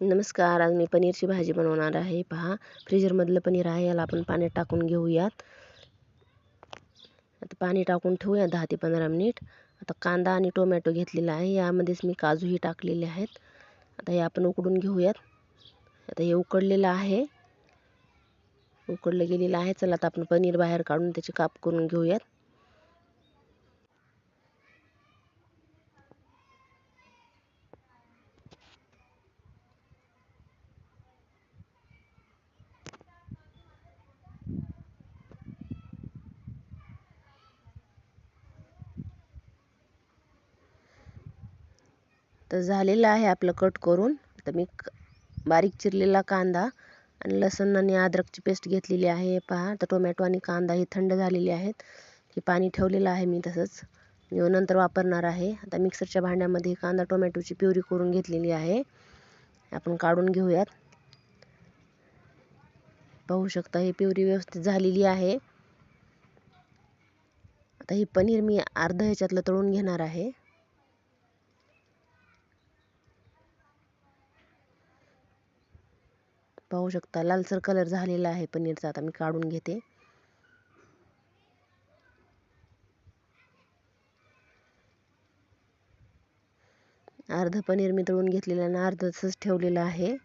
नमस्कार आज मी पनीरची भाजी बनवणार आहे. पहा फ्रीजरमधलं पनीर आहे याला आपण पाण्यात टाकून घेऊयात. आता पाणी टाकून ठेवूया दहा ते पंधरा मिनिट. आता कांदा आणि टोमॅटो घेतलेला आहे यामध्येच मी काजूही टाकलेले आहेत. आता हे आपण उकडून घेऊयात. आता हे उकडलेलं आहे. उकडलं गेलेलं आहे चला आता आपण पनीर बाहेर काढून त्याचे काप करून घेऊयात. तर झालेलं आहे आपलं कट करून. तर मी बारीक चिरलेला कांदा आणि लसूण आणि अद्रकची पेस्ट घेतलेली आहे. पहा तर टोमॅटो आणि कांदा हे थंड झालेले आहेत. हे पाणी ठेवलेलं आहे मी तसंच. मी नंतर वापरणार आहे. आता मिक्सरच्या भांड्यामध्ये कांदा टोमॅटोची प्युरी करून घेतलेली आहे. आपण काढून घेऊयात. पाहू शकता ही प्युरी व्यवस्थित झालेली आहे. आता हे पनीर मी अर्ध ह्याच्यातलं तळून घेणार आहे. पाहू शकता. लालसर कलर झालेला आहे पनीरचा. आता मी काढून घेते. अर्ध पनीर मी तळून घेतलेलं आणि अर्ध ठेवलेलं आहे.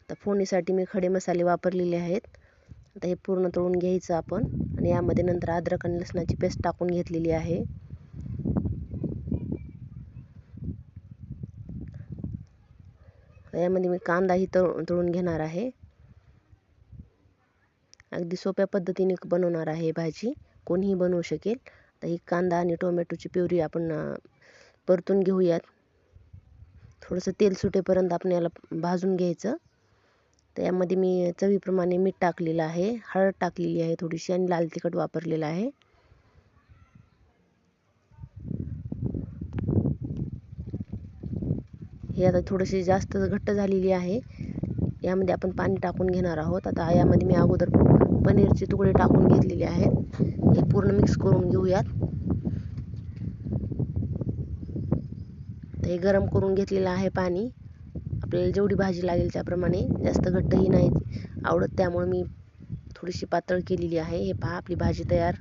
आता फोडणीसाठी मी खडे मसाले वापरलेले आहेत. आता हे पूर्ण तळून घ्यायचं आपण. आणि यामध्ये नंतर अद्रक आणि लसणाची पेस्ट टाकून घेतलेली आहे. यामध्ये मी कांदाही तळ तळून घेणार आहे. अगदी सोप्या पद्धतीने बनवणार आहे भाजी. कोणीही बनवू शकेल. तर ही कांदा आणि टोमॅटोची प्युरी आपण परतून घेऊयात. थोडंसं तेल सुटेपर्यंत आपण याला भाजून घ्यायचं. तर यामध्ये मी चवीप्रमाणे मीठ टाकलेलं आहे. हळद टाकलेली आहे थोडीशी आणि लाल तिखट वापरलेलं आहे. हे आता थोडीशी जास्त घट्ट झालेली आहे. यामध्ये आपण पाणी टाकून घेणार आहोत. आता यामध्ये मी अगोदर पनीरचे तुकडे टाकून घेतलेले आहेत. हे पूर्ण मिक्स करून घेऊयात. हे गरम करून घेतलेलं आहे पाणी. आपल्याला जेवढी भाजी लागेल त्याप्रमाणे जास्त घट्टही नाही आवडत. त्यामुळे मी थोडीशी पातळ केलेली आहे. हे पहा आपली भाजी तयार.